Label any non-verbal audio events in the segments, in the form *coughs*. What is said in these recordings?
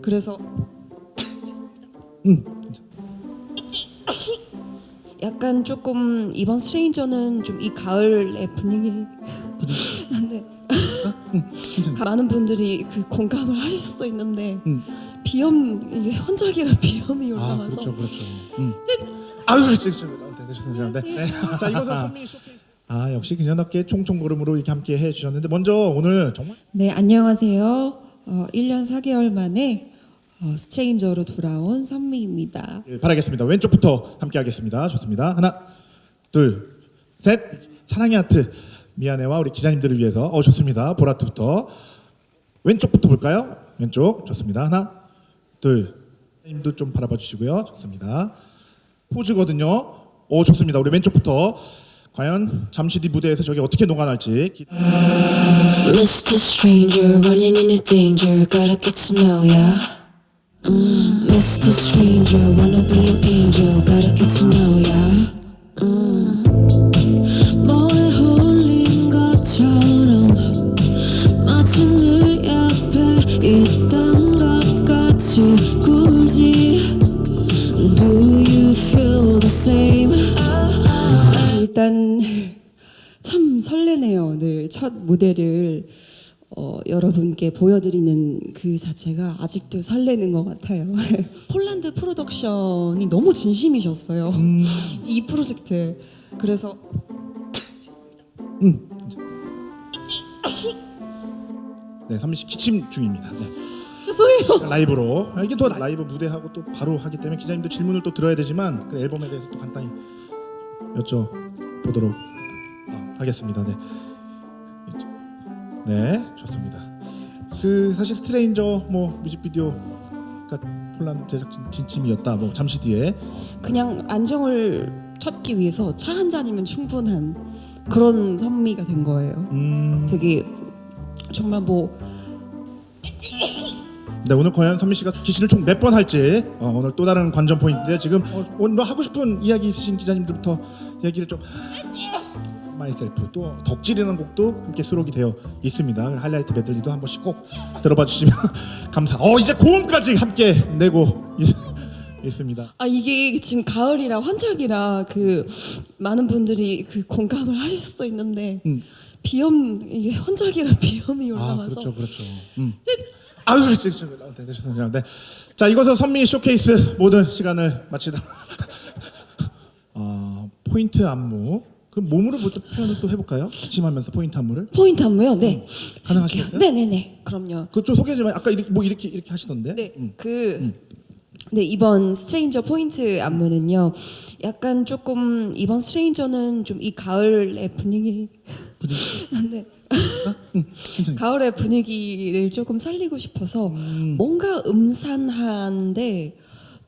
그래서 *coughs* 응. *coughs* 약간 조금 이번 스트레인저는 좀 이 가을의 분위기 *laughs* 네. 괜찮아. *laughs* 많은 분들이 그 공감을 하실 수도 있는데 음. 비염 이게 환절기라 비염이 아 올라와서 그렇죠 그렇죠. 음. *laughs* 아유 그렇죠 그렇죠. 아, 네, 죄송합니다. 네. 자 이것은 선미 쇼케이스. 아 역시 그녀답게 총총 걸음으로 이렇게 함께 해주셨는데 먼저 오늘 정말 네 안녕하세요. 어, 1년 4개월 만에 어, 스트레인저로 돌아온 선미입니다. 예, 바라겠습니다. 왼쪽부터 함께 하겠습니다. 좋습니다. 하나, 둘, 셋. 사랑의 하트. 미안해와 우리 기자님들을 위해서. 어, 좋습니다. 보라트부터. 왼쪽부터 볼까요? 왼쪽. 좋습니다. 하나, 둘. 님도 좀 바라봐 주시고요. 좋습니다. 포즈거든요. 오, 좋습니다. 우리 왼쪽부터. 과연 잠시 뒤 무대에서 저게 어떻게 녹아날지. 기- Mr. Stranger, running into danger, gotta get to know ya. Mm, Mr. Stranger, wanna be your angel, gotta get to know ya. Mm. 첫 무대를 어, 여러분께 보여드리는 그 자체가 아직도 설레는 것 같아요. *laughs* 폴란드 프로덕션이 너무 진심이셨어요. 이 프로젝트에. 그래서 네, 선미 씨 기침 중입니다. 네. 죄송해요. 라이브로 아, 이게 또 라이브 무대하고 또 바로 하기 때문에 기자님도 질문을 또 들어야 되지만 그 앨범에 대해서 또 간단히 여쭤보도록 어, 하겠습니다. 네. 네, 좋습니다. 그 사실 스트레인저 뭐 뮤직비디오가 폴란드 제작진 진침이었다. 뭐 잠시 뒤에 그냥 안정을 찾기 위해서 차 한 잔이면 충분한 그런 선미가 된 거예요. 음, 되게 정말 뭐 네 오늘 과연 선미 씨가 기신을 총 몇 번 할지 어, 오늘 또 다른 관전 포인트인데 지금 어, 오늘 뭐 하고 싶은 이야기 있으신 기자님들부터 얘기를 좀 마이셀프 또 덕질이라는 곡도 함께 수록이 되어 있습니다. 하이라이트 메들리도 한 번씩 꼭 들어봐 주시면 *laughs* 감사. 어 이제 고음까지 함께 내고 있, 있습니다. 아 이게 지금 가을이라 환절기라 그 많은 분들이 그 공감을 하실 수도 있는데 음. 비염 이게 환절기라 *laughs* 비염이 아 올라와서 그렇죠 그렇죠. 음. 아유 그렇죠 그렇죠. 아, 네, 네, 죄송합니다. 네. 자 이것은 선미 쇼케이스 모든 시간을 마치다. *laughs* 어, 포인트 안무. 그 몸으로 뭐또 표현을 또 해볼까요? 기침하면서 포인트 안무를 포인트 안무요. 네. 가능하시겠어요? 네네네. 그럼요. 그쪽 소개 좀 해. 아까 이렇게 뭐 이렇게 이렇게 하시던데. 네. 그 네, 이번 스트레인저 포인트 안무는요. 약간 조금 이번 스트레인저는 좀 이 가을의 분위기 분위기. *laughs* 네. 괜찮아요. 가을의 분위기를 조금 살리고 싶어서 뭔가 음산한데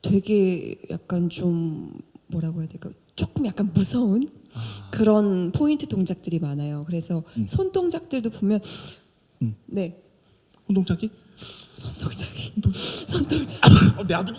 되게 약간 좀 뭐라고 해야 될까 조금 약간 무서운 그런 포인트 동작들이 많아요. 그래서 손 동작들도 보면 네 운동장기? 손동작이 손동작 어, 내 아들이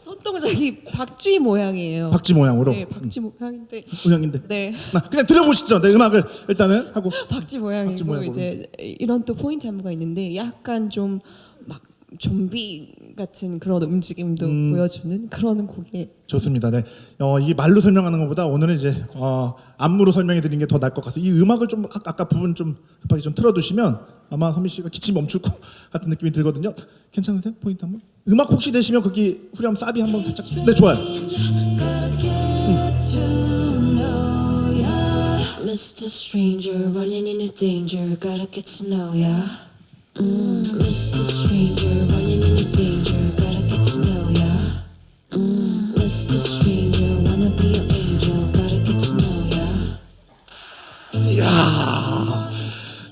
손동작이 박쥐 모양이에요. 박쥐 모양으로. 네 박쥐 모양인데 모양인데. 네 나 그냥 들어보시죠. 내 음악을 일단은 하고. 박쥐 모양이고 박쥐 모양으로. 이제 이런 또 포인트 안무가 있는데 약간 좀 막 좀비 같은 그런 움직임도 음. 보여주는 그런 곡에 좋습니다. 네. 어, 이게 말로 설명하는 것보다 오늘은 이제 어, 안무로 설명해 드리는 게 더 나을 것 같아요. 이 음악을 좀 아까, 아까 부분 좀 급하게 좀 틀어 두시면 아마 선미 씨가 기침 멈출 것 *laughs* 같은 느낌이 들거든요. 괜찮으세요? 포인트 한번? 음악 혹시 되시면 거기 후렴 사비 한번 살짝 네, 좋아요. Ya. Mr. Stranger, running into danger, gotta get to know ya.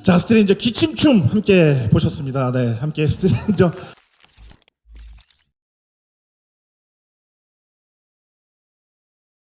자, 스트레인저 기침춤 함께 보셨습니다. 네, 함께 스트레인저